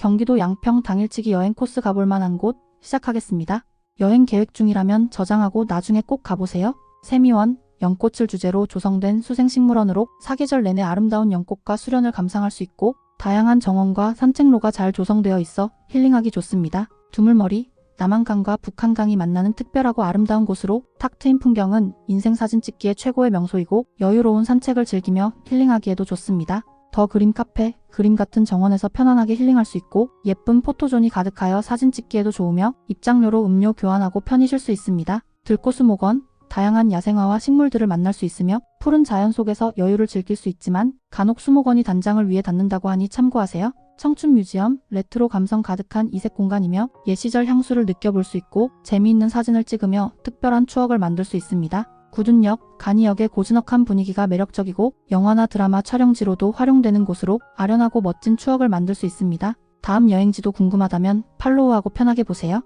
경기도 양평 당일치기 여행 코스 가볼 만한 곳 시작하겠습니다. 여행 계획 중이라면 저장하고 나중에 꼭 가보세요. 세미원, 연꽃을 주제로 조성된 수생식물원으로 사계절 내내 아름다운 연꽃과 수련을 감상할 수 있고 다양한 정원과 산책로가 잘 조성되어 있어 힐링하기 좋습니다. 두물머리, 남한강과 북한강이 만나는 특별하고 아름다운 곳으로 탁 트인 풍경은 인생 사진 찍기에 최고의 명소이고 여유로운 산책을 즐기며 힐링하기에도 좋습니다. 더 그림 카페, 그림 같은 정원에서 편안하게 힐링할 수 있고 예쁜 포토존이 가득하여 사진 찍기에도 좋으며 입장료로 음료 교환하고 편히 쉴 수 있습니다. 들꽃수목원, 다양한 야생화와 식물들을 만날 수 있으며 푸른 자연 속에서 여유를 즐길 수 있지만 간혹 수목원이 단장을 위해 닫는다고 하니 참고하세요. 청춘 뮤지엄, 레트로 감성 가득한 이색 공간이며 옛 시절 향수를 느껴볼 수 있고 재미있는 사진을 찍으며 특별한 추억을 만들 수 있습니다. 구둔역, 간이역의 고즈넉한 분위기가 매력적이고 영화나 드라마 촬영지로도 활용되는 곳으로 아련하고 멋진 추억을 만들 수 있습니다. 다음 여행지도 궁금하다면 팔로우하고 편하게 보세요.